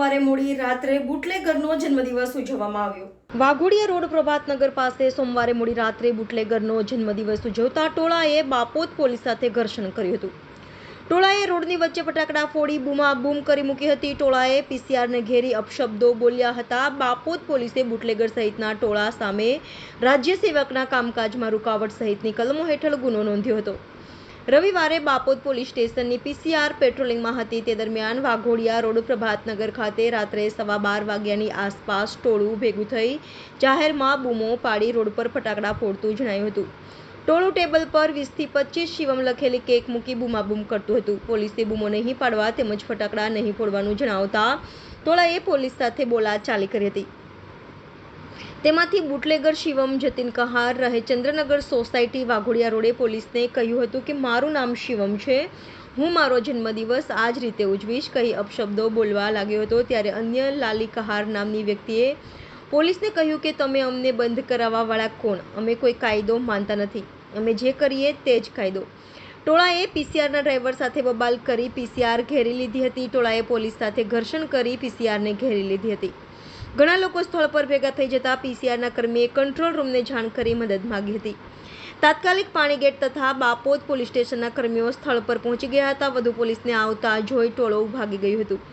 રાત્રે બુટલેગરનો જન્મદિવસ ઉજવવામાં આવ્યો. વાઘોડિયા રોડ પ્રભાતનગર પાસે સોમવારે મોડી રાત્રે બુટલેગરનો જન્મદિવસ ઉજવતા ટોળાએ બાપોત પોલીસ સાથે ઘર્ષણ કર્યું હતું. ટોળાએ રોડની વચ્ચે ફટાકડા ફોડી બૂમાબૂમ કરી મૂકી હતી. ટોળાએ પીસીઆરને ઘેરી અપશબ્દો બોલ્યા હતા. બાપોત પોલીસે બુટલેગર સહિતના ટોળા સામે રાજ્ય સેવકના કામકાજમાં રૂકાવટ સહિતની કલમો હેઠળ ગુનો નોંધ્યો હતો. રવિવારે બાપોદ પોલીસ સ્ટેશનની પીસીઆર પેટ્રોલિંગમાં હતી. તે દરમિયાન વાઘોડિયા રોડ પ્રભાતનગર ખાતે રાત્રે સવા બાર વાગ્યાની આસપાસ ટોળું ભેગું થઈ જાહેરમાં બૂમો પાડી રોડ પર ફટાકડા ફોડતું જણાયું હતું. ટોળું ટેબલ પર વીસથી પચીસ શિવમ લખેલી કેક મૂકી બૂમાબૂમ કરતું હતું. પોલીસે બૂમો નહીં પાડવા તેમજ ફટાકડા નહીં ફોડવાનું જણાવતા ટોળાએ પોલીસ સાથે બોલાચાલી કરી હતી. તેમાંથી બુટલેગર શિવમ, જતીન કહાર, રહે ચંદ્રનગર સોસાયટી, વાઘોડિયા રોડે પોલીસને કહ્યું હતું કે મારું નામ શિવમ છે. હું મારો જન્મદિવસ આ જ રીતે ઉજવીશ, કહી અપશબ્દો બોલવા લાગ્યો હતો. ત્યારે અન્ય લાલી કહાર નામની વ્યક્તિએ પોલીસને કહ્યું કે તમે અમને બંધ કરાવવાવાળા કોણ? અમે કોઈ કાયદો માનતા નથી. અમે જે કરીએ તે જ કાયદો. ટોળાએ પીસીઆરના ડ્રાઈવર સાથે બબાલ કરી પીસીઆર ઘેરી લીધી હતી. ટોળાએ પોલીસ સાથે ઘર્ષણ કરી પીસીઆરને ઘેરી લીધી હતી. ઘણા લોકો સ્થળ પર ભેગા થઈ જતા પીસીઆરના કર્મીએ કંટ્રોલ રૂમને જાણ કરી મદદ માંગી હતી. તાત્કાલિક પાણીગેટ તથા બાપોદ પોલીસ સ્ટેશનના કર્મીઓ સ્થળ પર પહોંચી ગયા હતા. વધુ પોલીસને આવતા જોઈ ટોળો ભાગી ગયું હતું.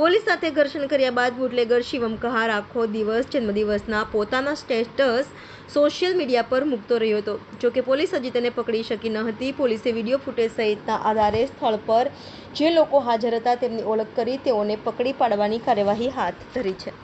પોલીસ સાથે ઘર્ષણ કર્યા બાદ બુટલેગર શિવમ કહાર આખો દિવસ, જન્મદિવસના પોતાના સ્ટેટસ સોશિયલ મીડિયા પર મૂકતો રહ્યો હતો. જોકે પોલીસ હજી તેને પકડી શકી ન હતી. પોલીસે વીડિયો ફૂટેજ સહિતના આધારે સ્થળ પર જે લોકો હાજર હતા તેમની ઓળખ કરી તેઓને પકડી પાડવાની કાર્યવાહી હાથ ધરી છે.